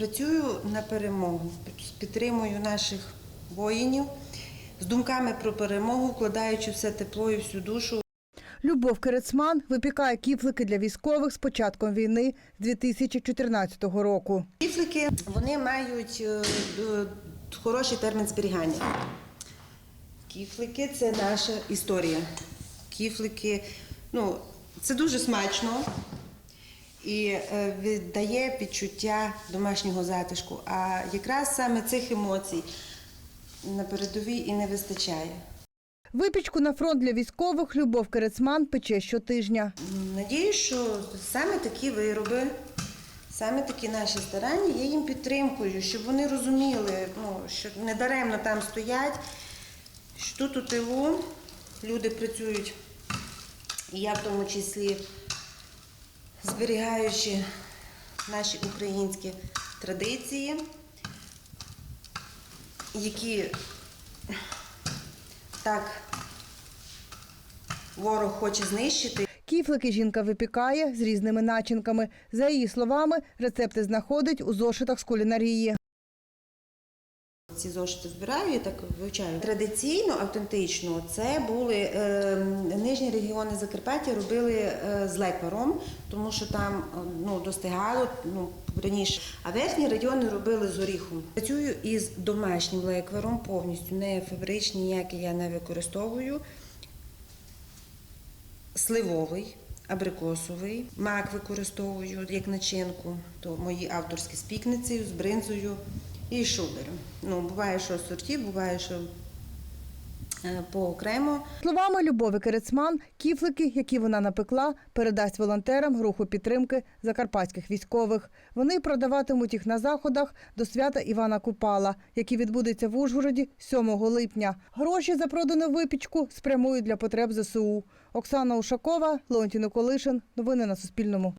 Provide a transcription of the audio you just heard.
Працюю на перемогу, підтримую наших воїнів з думками про перемогу, вкладаючи все тепло і всю душу Любов Керецман випікає кіфлики для військових з початком війни з 2014 року. Кіфлики вони мають е, хороший термін зберігання. Кіфлики це наша історія. Кіфлики, ну, це дуже смачно і е, віддає відчуття домашнього затишку. А якраз саме цих емоцій на передовій і не вистачає. Випічку на фронт для військових Любов Керецман пече щотижня. Надіюсь, що саме такі вироби, саме такі наші старання є їм підтримкою, щоб вони розуміли, ну, що недаремно там стоять, що тут у тилу люди працюють, і я в тому числі зберігаючи наші українські традиції, які так ворог хоче знищити. Кіфлики жінка випікає з різними начинками. За її словами, рецепти знаходить у зошитах з кулінарії. Ці зошити збираю і так вивчаю. Традиційно, автентично, це були е, нижні регіони Закарпаття робили е, з лекваром, тому що там е, ну, достигало ну, раніше. А верхні райони робили з оріхом. Працюю із домашнім лекваром повністю, не фабричні, ніякі я не використовую. Сливовий, абрикосовий, мак використовую як начинку, то мої авторські з пікницею, з бринзою і шубером. Ну, буває, що сортів, буває, що е, поокремо. Словами Любові Керецман, кіфлики, які вона напекла, передасть волонтерам руху підтримки закарпатських військових. Вони продаватимуть їх на заходах до свята Івана Купала, який відбудеться в Ужгороді 7 липня. Гроші за продану випічку спрямують для потреб ЗСУ. Оксана Ушакова, Леонтій Николишин. Новини на Суспільному.